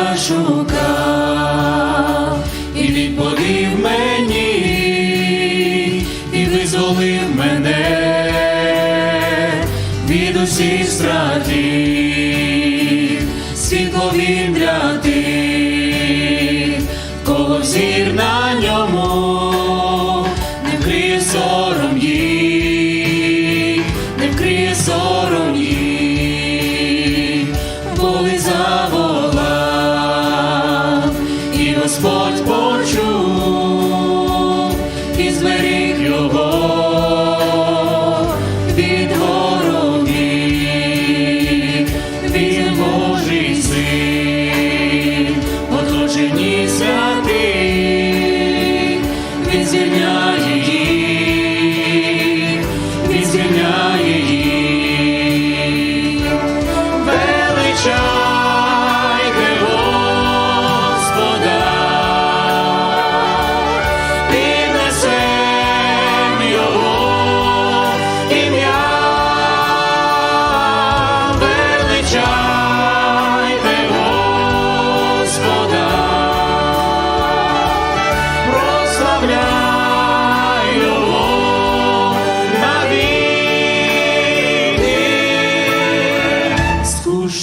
я шукав, і відповів мені, і визволив мене від усіх стратів, світло він для sports ball.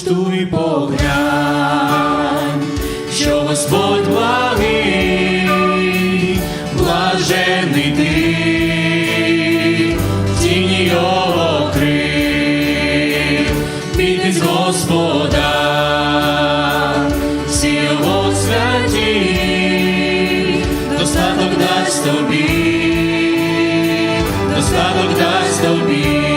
Стуй поглянь, що Господь благий, блажений ти, тіні його крив, підніс Господа, всі його святі, достаток дасть тобі, достаток дасть тобі.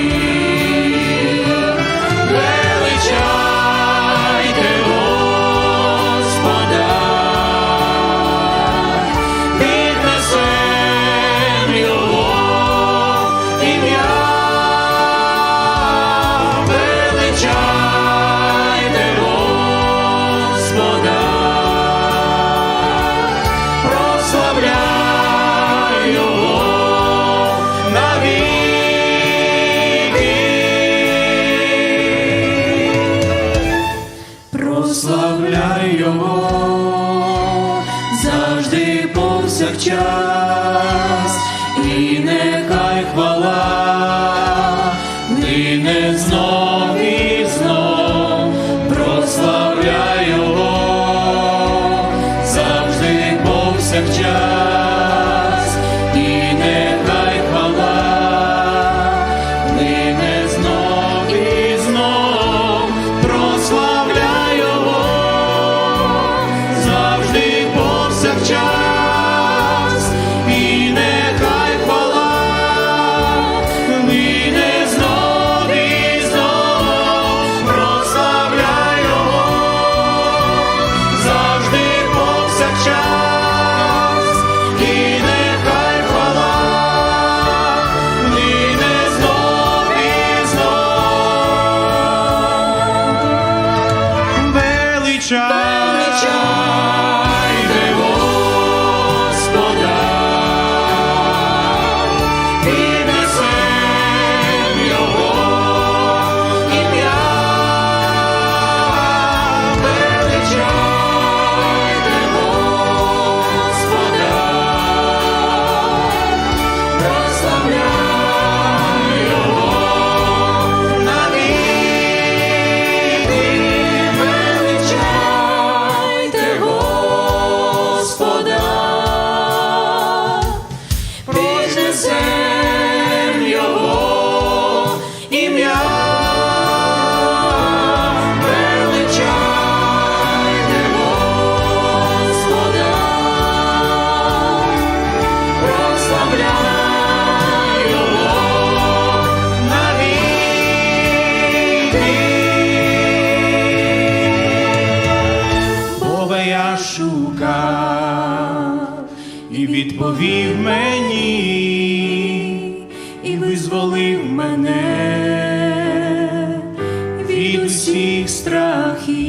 church. шукав, і відповів мені, і визволив мене від усіх страхів.